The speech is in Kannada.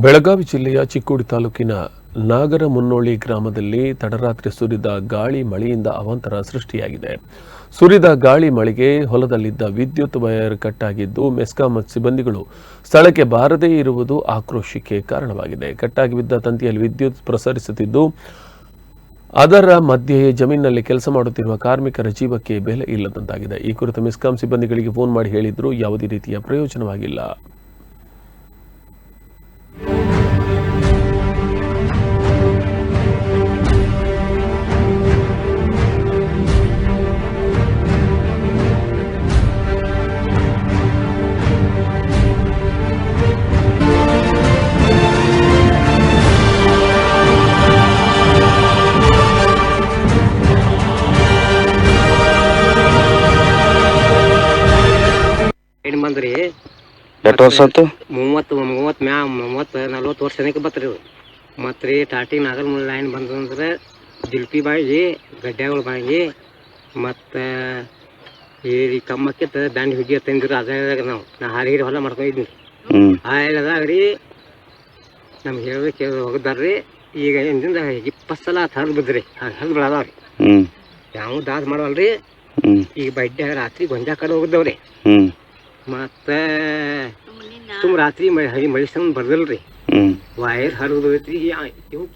ಬೆಳಗಾವಿ ಜಿಲ್ಲೆಯ ಚಿಕ್ಕೋಡಿ ತಾಲೂಕಿನ ನಾಗರ ಮುನ್ನೋಳಿ ಗ್ರಾಮದಲ್ಲಿ ತಡರಾತ್ರಿ ಸುರಿದ ಗಾಳಿ ಮಳೆಯಿಂದ ಅವಾಂತರ ಸೃಷ್ಟಿಯಾಗಿದೆ. ಸುರಿದ ಗಾಳಿ ಮಳೆಗೆ ಹೊಲದಲ್ಲಿದ್ದ ವಿದ್ಯುತ್ ವೈರ್ ಕಟ್ಟಾಗಿದ್ದು ಮೆಸ್ಕಾಂ ಸಿಬ್ಬಂದಿಗಳು ಸ್ಥಳಕ್ಕೆ ಬಾರದೇ ಇರುವುದು ಆಕ್ರೋಶಕ್ಕೆ ಕಾರಣವಾಗಿದೆ. ಕಟ್ಟಾಗಿ ಬಿದ್ದ ತಂತಿಯಲ್ಲಿ ವಿದ್ಯುತ್ ಪ್ರಸರಿಸುತ್ತಿದ್ದು, ಅದರ ಮಧ್ಯೆ ಜಮೀನಿನಲ್ಲಿ ಕೆಲಸ ಮಾಡುತ್ತಿರುವ ಕಾರ್ಮಿಕರ ಜೀವಕ್ಕೆ ಬೆಲೆ ಇಲ್ಲದಂತಾಗಿದೆ. ಈ ಕುರಿತು ಮೆಸ್ಕಾಂ ಸಿಬ್ಬಂದಿಗಳಿಗೆ ಫೋನ್ ಮಾಡಿ ಹೇಳಿದರೂ ಯಾವುದೇ ರೀತಿಯ ಪ್ರಯೋಜನವಾಗಿಲ್ಲ. ಏನು ಬಂದ್ರಿ ಎಷ್ಟು ವರ್ಷ ಆಯ್ತು? ಮೂವತ್ತು ಮೂವತ್ತು ಮ್ಯಾ ಮೂವತ್ತು ನಲ್ವತ್ತು ವರ್ಷ ಜನಕ್ಕೆ ಬತ್ರಿ ಇದು ಮತ್ತು ರೀ ಟಾಟಿ ನಾಗಲ್ಮೂಲ ಲೈನ್ ಬಂದು ಜಿಲ್ಪಿ ಬಾಯಿ ಗಡ್ಡೆಗಳು ಬಾಯಿ ಮತ್ತು ಈ ಕಮ್ಮಕ್ಕಿತ್ತ ದಂಡಿ ಹುಗ್ಗಿ ತಂದಿರು ಅದಾಗ ನಾವು. ನಾ ಹಾರಿಗಿರಿ ಹೊಲ ಮಾಡ್ಕೊಂಡಿದ್ವಿ ಆ ಹೇಳಿದಾಗ ರೀ ನಮ್ಗೆ ಹೇಳಿದ್ರೆ ಕೇಳಿ ಹೋಗಿದ್ದಾರ್ರಿ ಈಗ ಹಿಂದಿಂದ ಇಪ್ಪತ್ತು ಸಲ ಹರಿದು ಬಿದ್ರಿ. ಹರಿದು ಬಿಡದಾವ ರೀ. ಹ್ಮ್. ಯಾವ ದಾಸ ಮಾಡವಲ್ರಿ. ಈಗ ಬಡ್ಡೆ ರಾತ್ರಿ ಗೊಂಜಾ ಕಡೆ ಹೋಗಿದ್ದವ್ರಿ. ಮತ್ತೆ ತುಂಬ ರಾತ್ರಿ ಮಳೆ ಮಳೆ ಸಂಗ್ ಬರ್ದಲ್ರಿ ಹ್ಮ್ ವೈರ್ ಹರಿದು ಐತ್ರಿ ಇವ್